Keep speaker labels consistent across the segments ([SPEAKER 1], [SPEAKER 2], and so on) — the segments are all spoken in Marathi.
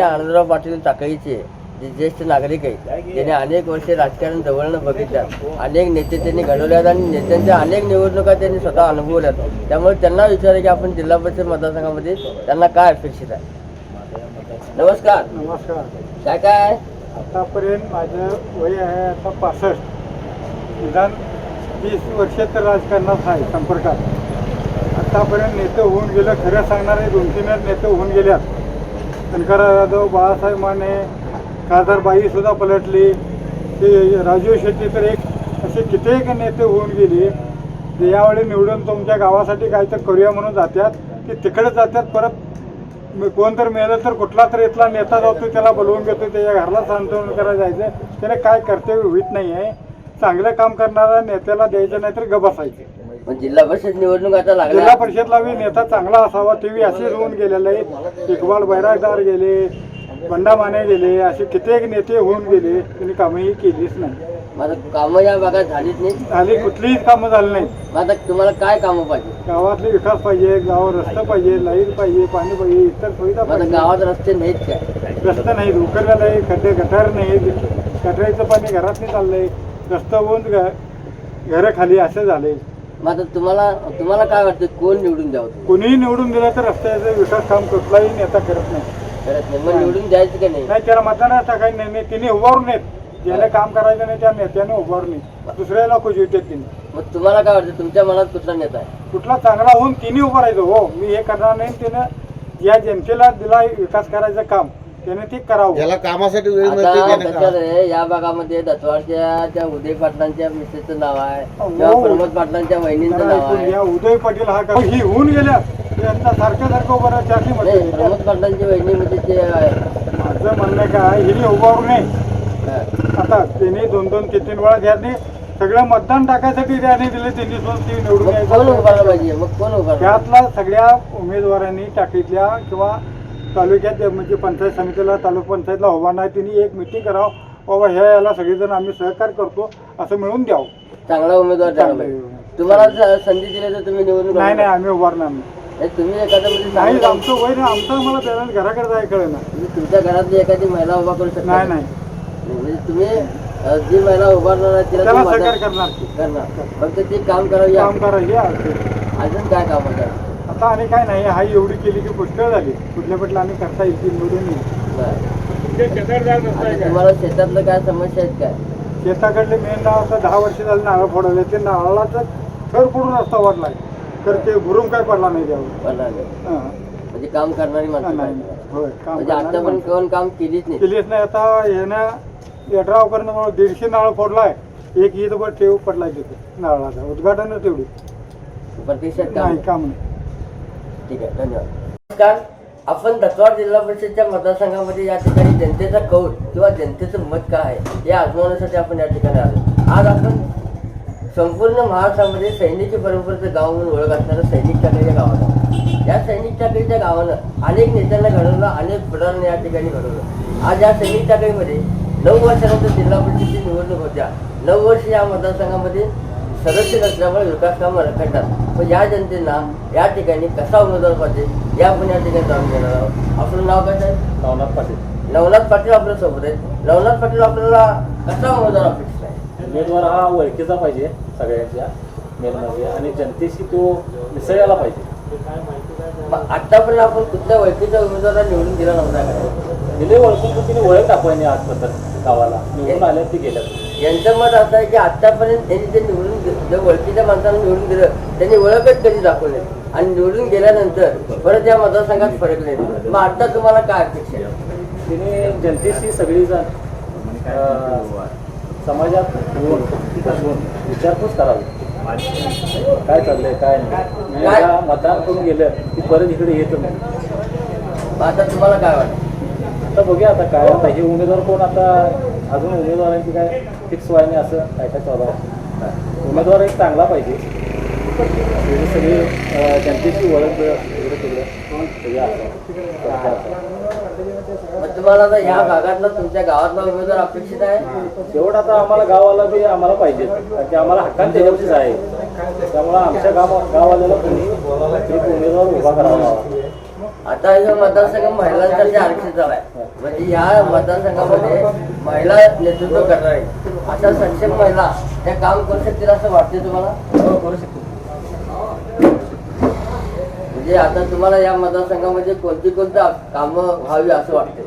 [SPEAKER 1] आनंदराव पाटील टाकळीचे जे ज्येष्ठ नागरिक आहेत त्यांनी अनेक वर्षे राजकारण जवळनं बघितल्यात अनेक नेते त्यांनी घडवल्यात आणि नेत्यांच्या अनेक निवडणुका त्यांनी स्वतः अनुभवल्यात. त्यामुळे त्यांना विचार की आपण जिल्हा परिषद मतदारसंघामध्ये त्यांना काय अपेक्षित आहे? नमस्कार.
[SPEAKER 2] नमस्कार.
[SPEAKER 1] काय काय?
[SPEAKER 2] आतापर्यंत माझं वय आहे आता पासष्ट. निदान वीस वर्ष तर राजकारणात आहे संपर्कात. आतापर्यंत नेते होऊन गेलं खरं सांगणारे दोन तीनच नेते होऊन गेल्यात. कनकरा यादव बाळासाहेब माने खासदार बाईसुद्धा पलटली. ते राजीव शेट्टी तर एक असे कित्येक नेते होऊन गेले. ते यावेळी निवडून तुमच्या गावासाठी काय तर करूया म्हणून जातात ते तिकडे जातात परत कोण तर मेलं तर कुठला तर इथला नेता जातो त्याला बोलवून घेतो त्याच्या घरला सांत्वन करायला जायचं. त्याने काय कर्तव्य होत नाही आहे चांगलं काम करणाऱ्या नेत्याला द्यायचं नाही तर गबसायचं
[SPEAKER 1] मग जिल्हा परिषद निवडणूक आता
[SPEAKER 2] जिल्हा
[SPEAKER 1] लागल्या
[SPEAKER 2] परिषदला बी नेता चांगला असावा ते बी असेच होऊन गेलेले. आहेत इकबाल बैरागदार गेले बंडा माने गेले असे कित्येक नेते होऊन गेले. त्यांनी कामही केलीच नाही.
[SPEAKER 1] माझं कामं या भागात झालीच नाही
[SPEAKER 2] झाली कुठलीही कामं झाली नाही
[SPEAKER 1] मग आता तुम्हाला काय कामं पाहिजे?
[SPEAKER 2] गावातले विकास पाहिजे गावात रस्ता पाहिजे लाइट पाहिजे पाणी पाहिजे इतर सुविधा पाहिजे.
[SPEAKER 1] गावात रस्ते नाहीत काय?
[SPEAKER 2] रस्ता नाहीत उकरला नाही खड्डे गटार नाहीत. गटाराचं पाणी घरात नाही चाललंय. रस्ता होऊन घरं खाली असं झाले.
[SPEAKER 1] मग आता तुम्हाला तुम्हाला काय वाटतं कोण निवडून द्यावं?
[SPEAKER 2] कोणीही निवडून दिलं तर रस्त्याचं विकास काम कुठलाही नेता करत नाही.
[SPEAKER 1] नाही. मग निवडून द्यायचं का नाही?
[SPEAKER 2] नाही त्याला मतदान टाकायचं नाही नाही तिने उभारून येत ज्याला काम करायचं नाही त्या नेत्याने उभारून येत दुसऱ्याला खुश येतात तिने
[SPEAKER 1] मग तुम्हाला काय वाटतं तुमच्या मनात कुठला नेता आहे?
[SPEAKER 2] कुठला चांगला होऊन तिने उभं राहायचं हो मी हे करणार नाही त्यानं या जनतेला दिला विकास करायचं काम. त्याने ते करावं.
[SPEAKER 3] ज्याला कामासाठी वेळ मिळते
[SPEAKER 1] आता
[SPEAKER 3] त्याने
[SPEAKER 1] कसं
[SPEAKER 3] करा.
[SPEAKER 1] आहे या भागामध्ये दत्वाडच्या त्या उदय पाटलांच्या मिसेसचं नाव आहे.
[SPEAKER 2] हो.
[SPEAKER 1] किंवा प्रमोद पाटलांच्या वहिनींचं
[SPEAKER 2] जरा
[SPEAKER 1] नाव
[SPEAKER 2] ऐकून
[SPEAKER 1] आहे.
[SPEAKER 2] घ्या, उदय पाटील हा का ही होऊन गेल्या यांचा सारखं सारखं उभं राहा त्याची
[SPEAKER 1] नाही
[SPEAKER 2] मतं
[SPEAKER 1] प्रमोद पाटलांची वहिनी म्हणजे ते अं,
[SPEAKER 2] माझं म्हणणं काय हिने उभारू नये. आता त्यांनी दोन दोन तीन तीन वेळा घ्याने सगळं मतदान टाकायसाठी त्याने दिले त्यांनी स्वतः ती निवडून
[SPEAKER 1] मग कोण
[SPEAKER 2] यायचं.
[SPEAKER 1] उभारलं पाहिजे? मग कोण उभारलं
[SPEAKER 2] त्यातला सगळ्या उमेदवारांनी टाकीतल्या किंवा तालुक्यात म्हणजे पंचायत समितीला तालुका पंचायतला उभारणार त्यांनी एक मिटिंग करावं. बाबा ह्या याला सगळेजण आम्ही सहकार्य करतो असं मिळून द्यावं.
[SPEAKER 1] चांगला उमेदवार
[SPEAKER 2] चांगला.
[SPEAKER 1] तुम्हाला स- संधी दिली तर तुम्ही निवडून
[SPEAKER 2] नाही नाही आम्ही उभारणार नाही.
[SPEAKER 1] नाही, तुम्ही एखाद्या म्हणजे
[SPEAKER 2] नाही
[SPEAKER 1] चांगलं-
[SPEAKER 2] आमचं वय नाही आमचं मला त्याला घराकडे जाय कळलं ना
[SPEAKER 1] तुम्ही तुमच्या घरातली एखादी महिला उभा करू शकता
[SPEAKER 2] नाही नाही.
[SPEAKER 1] म्हणजे तुम्ही अं, जी महिला उभारणार आहे तिला
[SPEAKER 2] त्याला
[SPEAKER 1] तुम्ही
[SPEAKER 2] सहकार्य
[SPEAKER 1] मदत
[SPEAKER 2] करणार.
[SPEAKER 1] करणार. फक्त ती काम करावी
[SPEAKER 2] काम करा हे.
[SPEAKER 1] अजून काय काम होतं
[SPEAKER 2] आता आणि काय नाही हा एवढी केली की पुष्कळ झाली. कुठल्या कुठल्या आम्ही करता येईल ती निवडून
[SPEAKER 1] तुम्हाला शेतातलं काय समस्या आहेत काय?
[SPEAKER 2] शेताकडले मेन नाव असं दहा वर्ष झालं नारळ फोडवले. ते नारळाचं थर पडून रस्ता वाढलाय तर ते भरून काय पडला नाही त्यावर. हां.
[SPEAKER 1] म्हणजे काम करणारी माणसं
[SPEAKER 2] नाही. होय काम
[SPEAKER 1] म्हणजे आता पण. कोण काम केलीच नाही.
[SPEAKER 2] केलीच नाही. आता ह्यानं यड्राव करणं दीडशे नारळ फोडलाय. एक ईद वर ठेव पडलाय तिथे नारळाचा. उद्घाटन तेवढी.
[SPEAKER 1] प्रत्यक्षात काम
[SPEAKER 2] नाही.
[SPEAKER 1] ठीक आहे धन्यवाद. नमस्कार आपण दत्वाड जिल्हा परिषदच्या मतदारसंघामध्ये या ठिकाणी जनतेचा कौल किंवा जनतेचं मत काय आहे हे आजमावण्यासाठी आपण या ठिकाणी आलो. आज आपण संपूर्ण महाराष्ट्रामध्ये सैनिकी परंपरेचं गाव म्हणून ओळख असणारं सैनिक टाकळीच्या गावात या सैनिक टाकळीच्या गावानं अनेक नेत्यांना घडवलं अनेक पुढाऱ्यांना या ठिकाणी घडवलं. आज या सैनिक टाकळीमध्ये नऊ वर्षानंतर जिल्हा परिषदेची निवडणूक होत्या. नऊ वर्ष या मतदारसंघामध्ये सदस्य नसल्यामुळे विकास कामं रखडतात. पण या जनतेला या ठिकाणी कसा उमेदवार पाहिजे हे आपण या ठिकाणी जाणून घेणार आहोत. आपलं नाव काय साहेब?
[SPEAKER 4] नवनाथ पाटील.
[SPEAKER 1] नवनाथ पाटील आपल्यासोबत आहेत. नवनाथ पाटील आपल्याला कसा उमेदवार अपेक्षित आहे?
[SPEAKER 4] उमेदवार हा ओळखीचा पाहिजे सगळ्यांच्या म्हणजे आणि जनतेशी तो मिसळायला पाहिजे.
[SPEAKER 1] मग आतापर्यंत आपण कुठल्या ओळखीच्या उमेदवाराला निवडून दिला नव्हता का?
[SPEAKER 4] दिले ओळखून पण तिने ओळख दाखवायनी आजपर्यंत गावाला. निवडून आल्या ती गेल्यात.
[SPEAKER 1] यांचं मत असं आहे की आतापर्यंत त्यांनी जे निवडून दि- जे ओळखीच्या माणसाला निवडून दिलं त्यांनी ओळखच कधी दाखवली. आणि निवडून गेल्यानंतर परत या मतदारसंघात फरक नाही. मग आता तुम्हाला काय अपेक्षा आहे?
[SPEAKER 4] तिने जनतेशी सगळीजण समाजात बसून विचारपूस करावी. काय चाललंय काय नाही. मतदान करून गेलं की परत इकडे येत नाही.
[SPEAKER 1] मग आता तुम्हाला काय वाटतं?
[SPEAKER 4] आता बघूया आता काय आता हे उमेदवार कोण आता? अजून उमेदवारांची काय? फिक्स व्हायने असं काय काय चालू आहे? उमेदवार एक चांगला पाहिजे. सगळी जनतेची ओळख इकडे तिकडे.
[SPEAKER 1] तुम्हाला आता ह्या भागातला तुमच्या गावातला उमेदवार अपेक्षित आहे?
[SPEAKER 4] शेवट आता आम्हाला गावाला बी आम्हाला पाहिजे. कारण की आम्हाला हक्कान त्याच्यावरतीच आहे. त्यामुळे आमच्या गाव गावाला कोणी एक उमेदवार उभा करावा.
[SPEAKER 1] आता हे मतदारसंघ महिलांसाठी आरक्षित झालाय म्हणजे ह्या मतदारसंघामध्ये महिला नेतृत्व करणार आहे अशा सक्षम महिला त्या काम करू शकतील असं वाटते तुम्हाला?
[SPEAKER 4] हो, करू शकतो
[SPEAKER 1] म्हणजे आता तुम्हाला या मतदारसंघामध्ये कोणती कोणती कामं व्हावी असं वाटते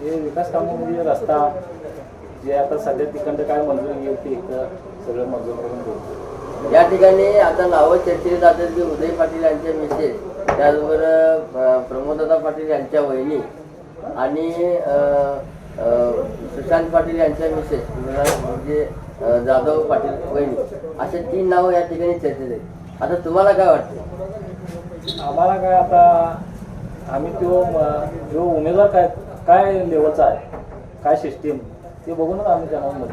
[SPEAKER 4] हे विकास कामं म्हणजे रस्ता जे आता सध्या तिकडं काय मंजुरी येईल ते इकडं सगळं मंजूर करून
[SPEAKER 1] या ठिकाणी आता नावं चर्चेली जातात की उदय पाटील यांचे मिसेस त्याचबरोबर प्रमोददा पाटील यांच्या वहिनी आणि सुशांत पाटील यांच्या मिसेस म्हणजे जाधव पाटील वहिनी असे तीन नावं या ठिकाणी चर्चेत आहेत आता तुम्हाला काय वाटतं
[SPEAKER 4] आम्हाला काय आता आम्ही तो जो उमेदवार काय काय लेवलचा आहे काय सिस्टीम ते बघूनच आम्ही त्यांना.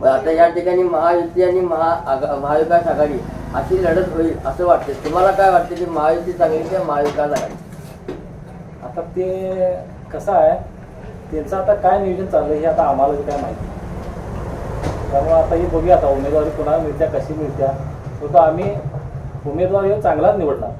[SPEAKER 1] मग आता या ठिकाणी महायुती आणि महा महाविकास आघाडी अशी लढत होईल असं वाटते तुम्हाला काय वाटते की महायुती चांगली किंवा महाविकास आघाडी
[SPEAKER 4] आता ते कसं आहे त्यांचं आता काय नियोजन चाललं हे आता आम्हाला काय माहिती त्यामुळे आता हे बघूया आता उमेदवारी कुणाला मिळत्या कशी मिळत्या. तो आम्ही उमेदवार हे चांगलाच निवडणार.